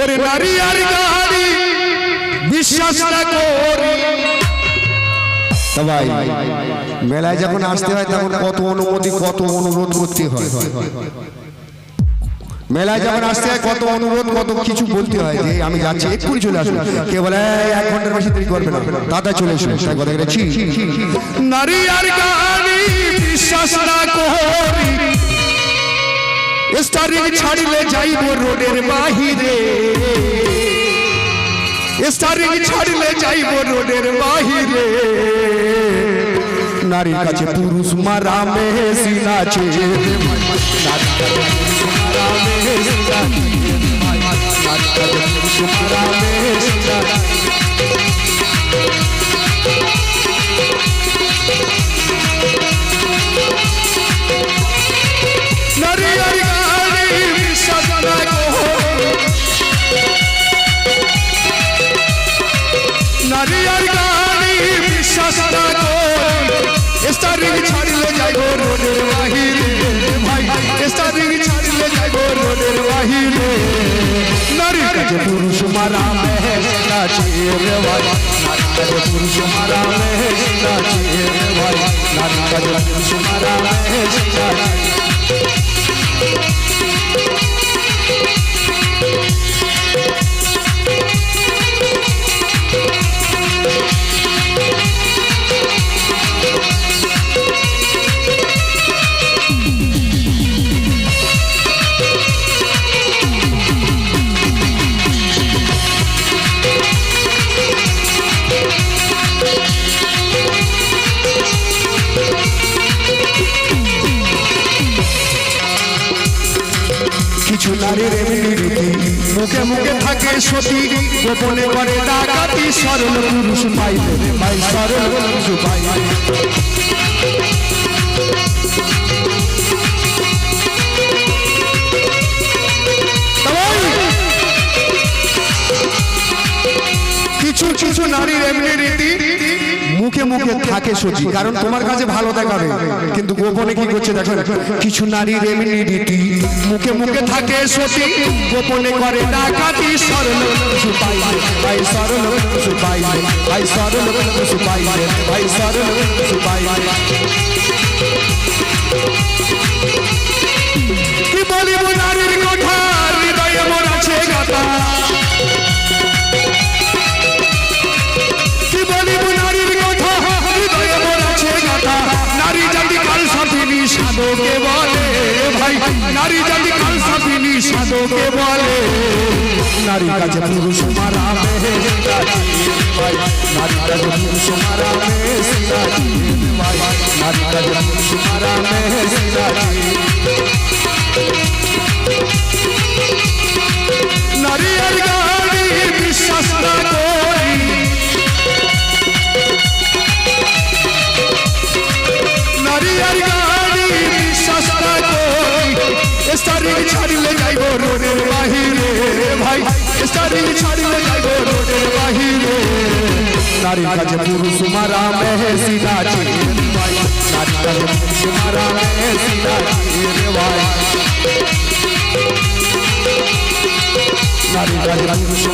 ওরে নারী আর গাড়ি বিশ্বাস না করি। তা ভাই মেলায় যখন আসতে হয় তখন কত অনুমতি কত অনুরোধ করতে হয়। মেলায় যখন আসতে হয় কত অনুরোধ কত কিছু বলতে হয়। যে আমি যাচ্ছি এক্ষুনি চলে আসুন। কে বলে এক ঘণ্টার বেশি দেরি করবে না। দাদা চলে এসো। কথা গেছি নারী আর গাড়ি স্টারিং ছাড়িলে যাইব রোডের বাহিরে স্টারিং ছাড়িলে যাইব রোডের বাহিরে নারীর কাছে পুরুষ মারা মেহসিন আছে নারী নারীর কাছে পুরুষ মারা মেহসিন আছে রে ভাই নারীর কাছে পুরুষ মারা মেহসিন আছে রে মুখে মুখে থাকে সতী। গোপনে করে ডাকাতি সরল পুরুষ পাইবে। ভাই সরল পুরুষ পাইবে। কিছু কিছু নারীর এমনি রীতি। মুখে মুখে থাকে সজি কারণ তোমার কাছে ভালো দেখাবে। কিন্তু গোপনে কি করছে দেখো কিছু নারীর এমনি রীতি মুখে মুখে থাকে সতী গোপনে করে ডাকাতি সরল পাইবে ভাই সরল পাইবে ভাই সরল পাইবে ভাই সরল পাইবে কি বলিব নারীর কথা? হৃদয়ে মন আছে গাতা নারী জাতি কাল সাথিনী সাধকে বলে। নারী কাছে পুরুষ মারা নারীর কাছে পুরুষ মারা নারীর কাছে পুরুষ মারা নারীর কাছে পুরুষ মারা মেহসিন আছে ভাই নারীর কাছে পুরুষ মারা মেহসিন আছে রে ভাই নারীর কাছে পুরুষ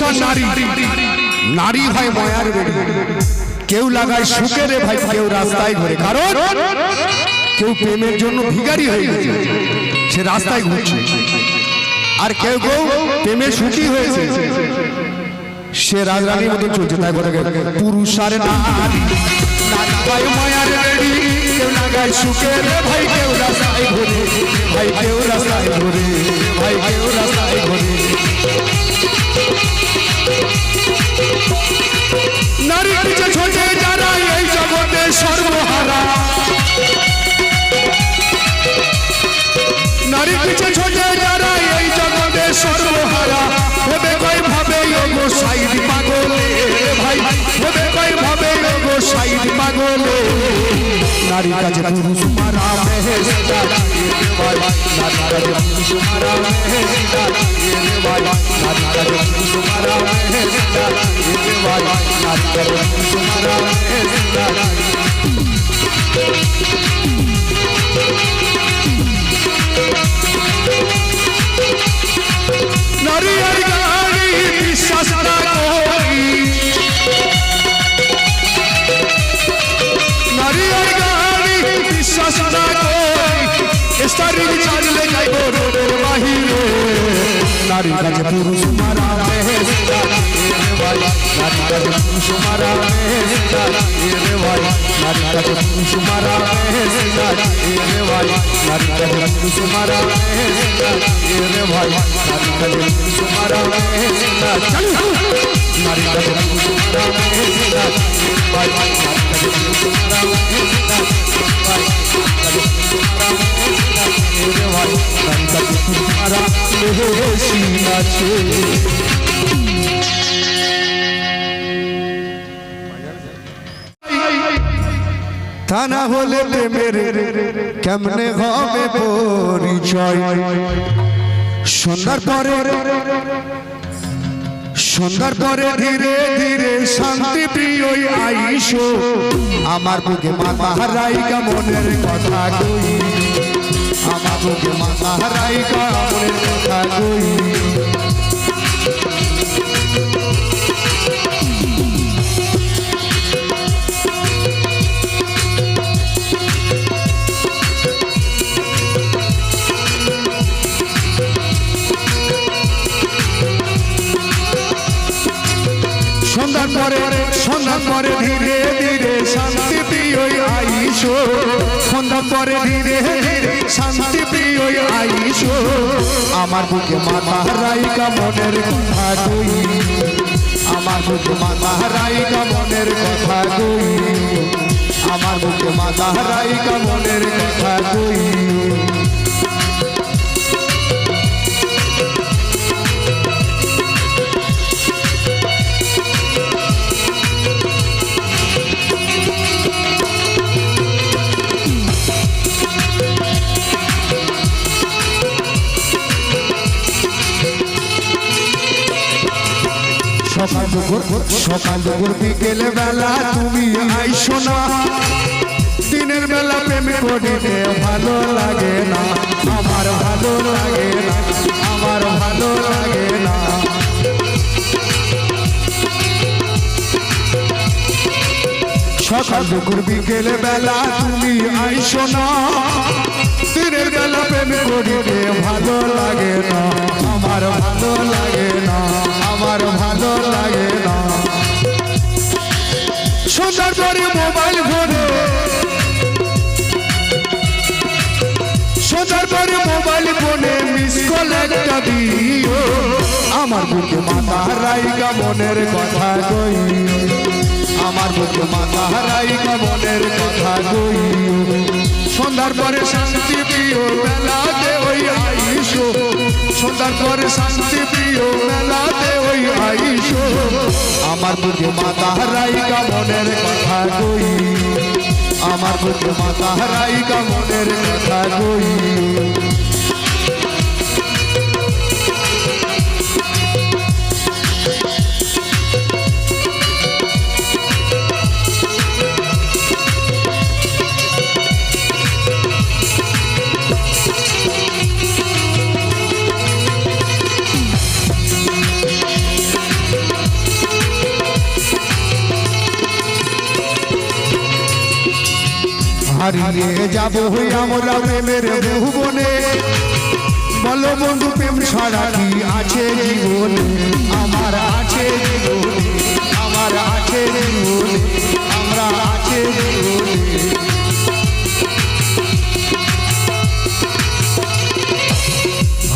কেউ নারী নারী মায়ার কেউ লাগায় সুখে রে ভাই, কেউ রাস্তায় ঘুরে। কারণ কেউ প্রেমের জন্য ভিখারি হয়ে গেছে, সে রাস্তায় ঘুরছে। আর কেউ কেউ প্রেমে সুখী হয়েছে। সে রাজরানীর মতো চলছে তাই কথা পুরুষ না সর্বহারা। নারীর কাছে পুরুষ মারা মেহেসিনা নারীর কাছে পুরুষ মারা মেহেসিনা রে ভাই নারীর কাছে পুরুষ মারা মেহেসিনা রে ভাই নারীর কাছে পুরুষ মারা মেহেসিনা রে ভাই নারীর কাছে পুরুষ মারা মেহেসিনা রে ভাই নারীর কাছে পুরুষ মারা মেহেসিনা নারীর কাছে পুরুষ মারা মেহেসিনা ভাই নারীর কাছে পুরুষ মারা মেহেসিনা ভাই নারীর কাছে পুরুষ মারা মেহেসিনা রে ভাই নারীর কাছে পুরুষ মারা মেহেসিনা ছে তা না হলে প্রেমের কেমনে হবে পরিচয়? সন্ধ্যার পরে সন্ধ্যার পরে ধীরে ধীরে শান্তি প্রিয় আইসো। আমার বুকে মাথা হারাইকা মনের কথা কই আমার বুকে মাথা হারাইকা মনের কথা কই? সন্ধ্যার পরে ধীরে ধীরে শান্তি প্রিয় আইসো। সন্ধ্যার পরে ধীরে শান্তি প্রিয় আইসো আমার বুকে মাথা রাইকা মনের কথা কই। আমার বুকে মাথা রাইকা মনের কথা কই। আমার বুকে মাথা রাইকা মনের কথা কই। দুপুর, সকাল দুপুর, বিকেল বেলা তুমি আইসো না। দিনের বেলা প্রেম করিতে ভালো লাগে না। আমার ভালো লাগে না, আমার ভালো লাগে না। সকাল দুপুর, বিকেল বেলা তুমি আইসো না। দিনের বেলা প্রেম করিতে ভালো লাগে না, আমার ভালো লাগে না। আমার ভালো লাগে না। সন্ধ্যার পরে মোবাইল ফোনে সন্ধ্যার পরে মোবাইল ফোনে মিস কল একটা দিও আমার বুকে মাথা রাইকা মনের কথা কই। আমার বুকে মাথা রাইকা মনের কথা কই। সন্ধ্যার পরে শান্তি প্রিয় মেলাতে ওই আইসো। সন্ধ্যার পরে শান্তি প্রিয় মেলাতে ওই আইসো। আমার বুকে মাতাহারাই রাইকা মনের কথা কই। আমার বুকে মাতাহারাই রাইকা মনের কথা কই। হারিয়ে যাব হই আমরা প্রেমের ভুবনে বলো বন্ধু, প্রেম ছাড়া কি আছে জীবনে? আমার আছে আমার আছে আমরা আছে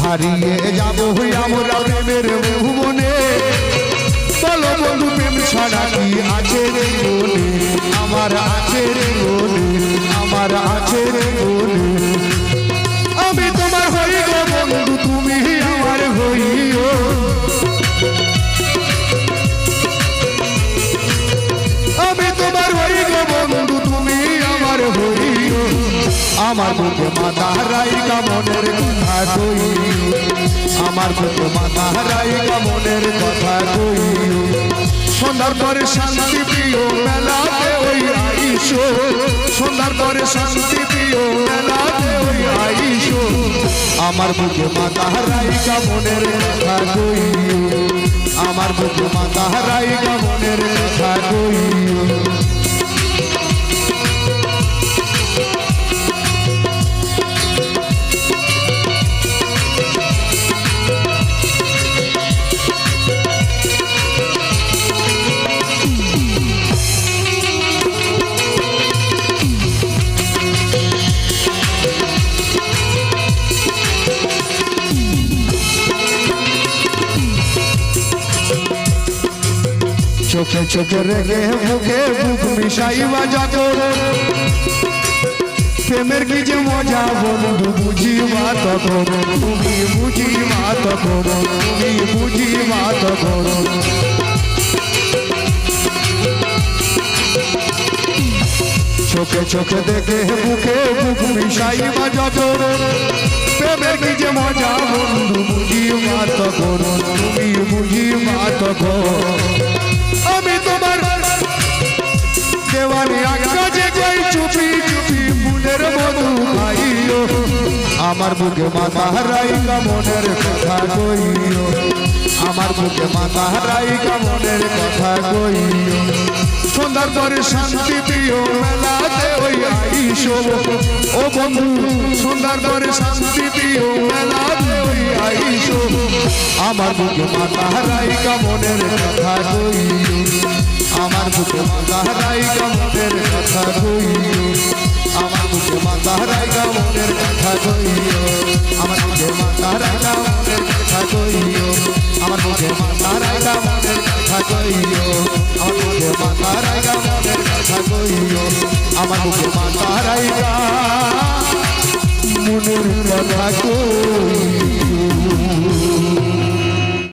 হারিয়ে যাব হই আমরা প্রেমের ভুবনে বলো বন্ধু, প্রেম ছাড়া কি আছে রে বলে আমার আছে রে বলে আমার আছে রে বলে আমি তোমার হই বন্ধু, তুমি আমার হইও আমার বুকে মাথা রাইকা মনের কথা কইও আমার বুকে মাথা রাইকা মনের কথা কইও সন্ধ্যার পরে শান্তি প্রিয় মেলাতে ওই আইসো। সন্ধ্যার পরে শান্তি প্রিয় মেলাতে ওই আইসো। আমার বুকে মাথা রাইকা মনের কথা কইও আমার বুকে চোখে চোখে রেগে মুখে বুক মিশাইবা যত প্রেমের কি যে মজা বন্ধু বুঝিবা তখন তুমি বুঝিবা তখন তুমি বুঝিবা তখন চোখে চোখে দেখে মুখে বুক মিশাইবা যত প্রেমের কি যে মজা বন্ধু বুঝিবা তখন তুমি বুঝিবা তখন আমি তোমার দেওয়ানি আজ্ঞা যে যাই চুপি চুপি ফুলের মধু খাইও আমার বুকে মাথা রাইকা মনের কথা কইও। আমার বুকে মাথা রাইকা মনের কথা কইও। সন্ধ্যার পরে শান্তি প্রিয় মেলাতে ওই আইসো। ও বন্ধু সন্ধ্যার পরে শান্তি প্রিয় মেলাতে ওই আইসো। আমার বুকে মাথা রাইকা মনের কথা কইও। আমার বুকে মাথা রাইকা মনের কথা কইও। আমার বুকে মাথা রাইকা মনের কথা কইও। আমার বুকে মাথা রাইকা মনের কথা কইও। আমার বুকে মাথা মনের কথা কইও।